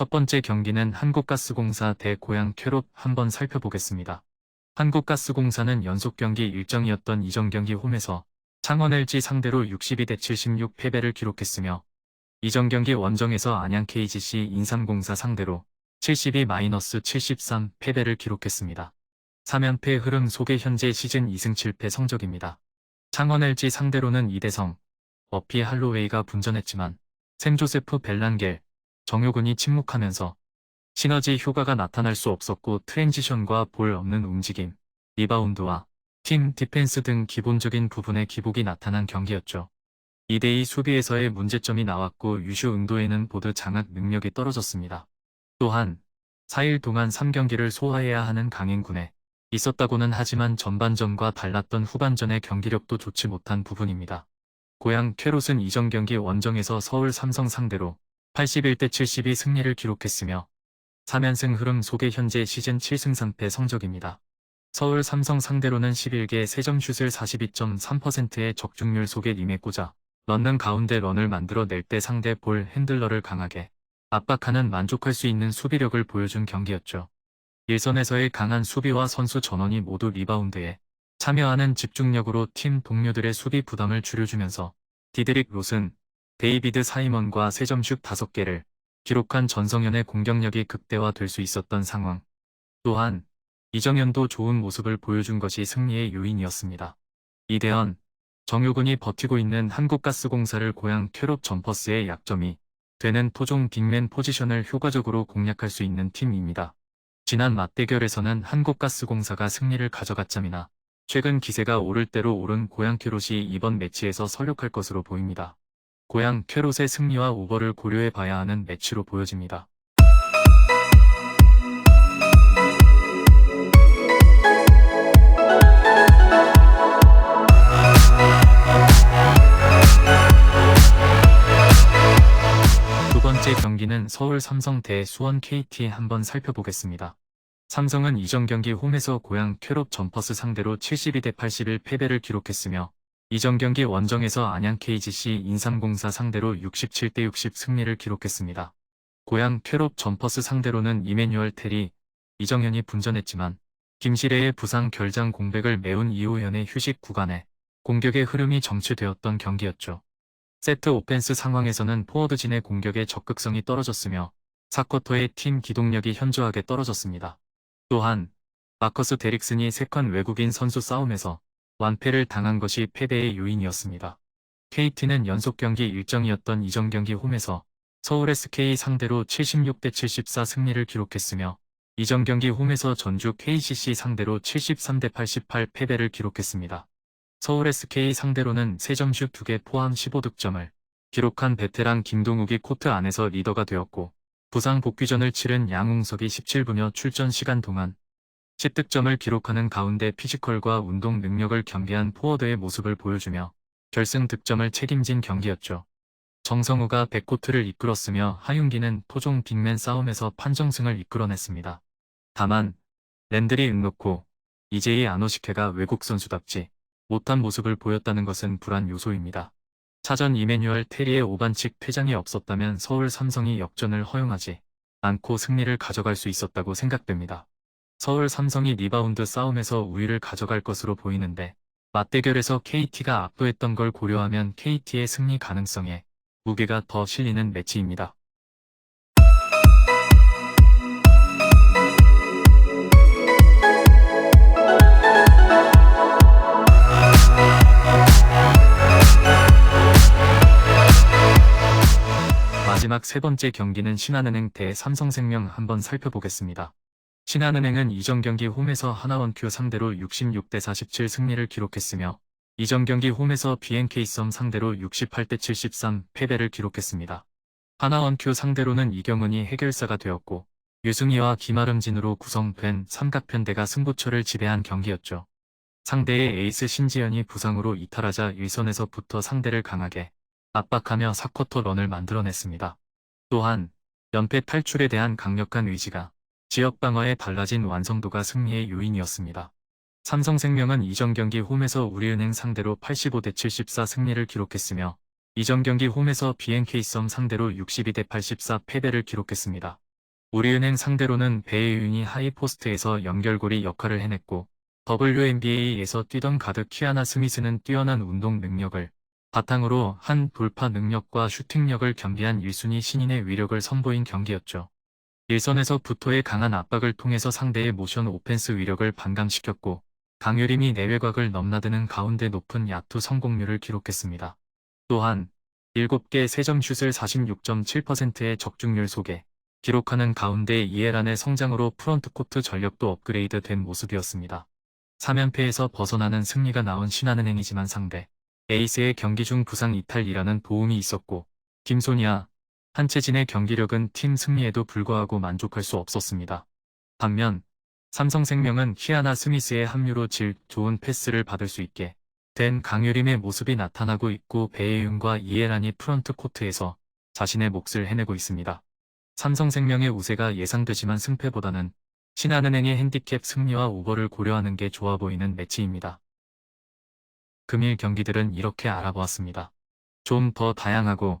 첫 번째 경기는 한국가스공사 대 고양 쾌롭 한번 살펴보겠습니다. 한국가스공사는 연속 경기 일정이었던 이전 경기 홈에서 창원 LG 상대로 62대 76 패배를 기록했으며 이전 경기 원정에서 안양 KGC 인삼공사 상대로 72-73 패배를 기록했습니다. 3연패 흐름 속에 현재 시즌 2승 7패 성적입니다. 창원 LG 상대로는 이대성, 어피 할로웨이가 분전했지만 샘조세프 벨란겔, 정효근이 침묵하면서 시너지 효과가 나타날 수 없었고 트랜지션과 볼 없는 움직임, 리바운드와 팀 디펜스 등 기본적인 부분의 기복이 나타난 경기였죠. 2대2 수비에서의 문제점이 나왔고 유슈 응도에는 보드 장악 능력이 떨어졌습니다. 또한 4일 동안 3경기를 소화해야 하는 강행군에 있었다고는 하지만 전반전과 달랐던 후반전의 경기력도 좋지 못한 부분입니다. 고양 쾌롯은 이전 경기 원정에서 서울 삼성 상대로 81대 72 승리를 기록했으며 3연승 흐름 속에 현재 시즌 7승 3패 성적입니다. 서울 삼성 상대로는 11개 3점 슛을 42.3%의 적중률 속에 임했고자 넣는 가운데 런을 만들어 낼 때 상대 볼 핸들러를 강하게 압박하는 만족할 수 있는 수비력을 보여준 경기였죠. 일선에서의 강한 수비와 선수 전원이 모두 리바운드에 참여하는 집중력으로 팀 동료들의 수비 부담을 줄여주면서 디드릭 롯은 데이비드 사이먼과 3점슛 5개를 기록한 전성현의 공격력이 극대화될 수 있었던 상황. 또한 이정현도 좋은 모습을 보여준 것이 승리의 요인이었습니다. 이대현, 정효근이 버티고 있는 한국가스공사를 고향 쾌롭 점퍼스의 약점이 되는 토종 빅맨 포지션을 효과적으로 공략할 수 있는 팀입니다. 지난 맞대결에서는 한국가스공사가 승리를 가져갔자미나 최근 기세가 오를 대로 오른 고양 쾌롯이 이번 매치에서 설력할 것으로 보입니다. 고양 쾌롯의 승리와 오버를 고려해 봐야 하는 매치로 보여집니다. 두 번째 경기는 서울 삼성 대 수원 KT 한번 살펴보겠습니다. 삼성은 이전 경기 홈에서 고양 쾌롭 점퍼스 상대로 72대 81 패배를 기록했으며 이전 경기 원정에서 안양 KGC 인삼공사 상대로 67대 60 승리를 기록했습니다. 고양 쾌롭 점퍼스 상대로는 이메뉴얼 테리, 이정현이 분전했지만 김시래의 부상 결장 공백을 메운 이호연의 휴식 구간에 공격의 흐름이 정체되었던 경기였죠. 세트 오펜스 상황에서는 포워드진의 공격에 적극성이 떨어졌으며 4쿼터의 팀 기동력이 현저하게 떨어졌습니다. 또한 마커스 데릭슨이 3칸 외국인 선수 싸움에서 완패를 당한 것이 패배의 요인이었습니다. KT는 연속 경기 일정이었던 이전 경기 홈에서 서울 SK 상대로 76대 74 승리를 기록했으며 이전 경기 홈에서 전주 KCC 상대로 73대 88 패배를 기록했습니다. 서울 SK 상대로는 3점슛 2개 포함 15득점을 기록한 베테랑 김동욱이 코트 안에서 리더가 되었고 부상 복귀전을 치른 양웅석이 17분여 출전 시간 동안 10득점을 기록하는 가운데 피지컬과 운동 능력을 겸비한 포워드의 모습을 보여주며 결승 득점을 책임진 경기였죠. 정성우가 백코트를 이끌었으며 하윤기는 토종 빅맨 싸움에서 판정승을 이끌어냈습니다. 다만 랜드리 응놓고 이제이 아노시케가 외국 선수답지 못한 모습을 보였다는 것은 불안 요소입니다. 차전 이메뉴얼 테리의 오반칙 퇴장이 없었다면 서울 삼성이 역전을 허용하지 않고 승리를 가져갈 수 있었다고 생각됩니다. 서울 삼성이 리바운드 싸움에서 우위를 가져갈 것으로 보이는데 맞대결에서 KT가 압도했던 걸 고려하면 KT의 승리 가능성에 무게가 더 실리는 매치입니다. 마지막 세 번째 경기는 신한은행 대 삼성생명 한번 살펴보겠습니다. 신한은행은 이전 경기 홈에서 하나원큐 상대로 66대 47 승리를 기록했으며 이전 경기 홈에서 BNK 썸 상대로 68대 73 패배를 기록했습니다. 하나원큐 상대로는 이경은이 해결사가 되었고 유승희와 김아름진으로 구성된 삼각편대가 승부처를 지배한 경기였죠. 상대의 에이스 신지연이 부상으로 이탈하자 일선에서부터 상대를 강하게 압박하며 4쿼터 런을 만들어냈습니다. 또한 연패 탈출에 대한 강력한 의지가 지역 방어에 달라진 완성도가 승리의 요인이었습니다. 삼성생명은 이전 경기 홈에서 우리은행 상대로 85대 74 승리를 기록했으며 이전 경기 홈에서 BNK썸 상대로 62대 84 패배를 기록했습니다. 우리은행 상대로는 배혜윤이 하이포스트에서 연결고리 역할을 해냈고 WNBA에서 뛰던 가드 키아나 스미스는 뛰어난 운동 능력을 바탕으로 한 돌파 능력과 슈팅력을 겸비한 1순위 신인의 위력을 선보인 경기였죠. 일선에서부터의 강한 압박을 통해서 상대의 모션 오펜스 위력을 반감시켰고 강유림이 내외곽을 넘나드는 가운데 높은 야투 성공률을 기록했습니다. 또한 7개 3점 슛을 46.7%의 적중률 속에 기록하는 가운데 이에란의 성장으로 프런트코트 전력도 업그레이드 된 모습이었습니다. 3연패에서 벗어나는 승리가 나온 신한은행이지만 상대 에이스의 경기 중 부상 이탈이라는 도움이 있었고 김소니아, 한채진의 경기력은 팀 승리에도 불구하고 만족할 수 없었습니다. 반면 삼성생명은 키아나 스미스의 합류로 질 좋은 패스를 받을 수 있게 된 강유림의 모습이 나타나고 있고 배혜윤과 이해란이 프런트 코트에서 자신의 몫을 해내고 있습니다. 삼성생명의 우세가 예상되지만 승패보다는 신한은행의 핸디캡 승리와 오버를 고려하는 게 좋아 보이는 매치입니다. 금일 경기들은 이렇게 알아보았습니다. 좀 더 다양하고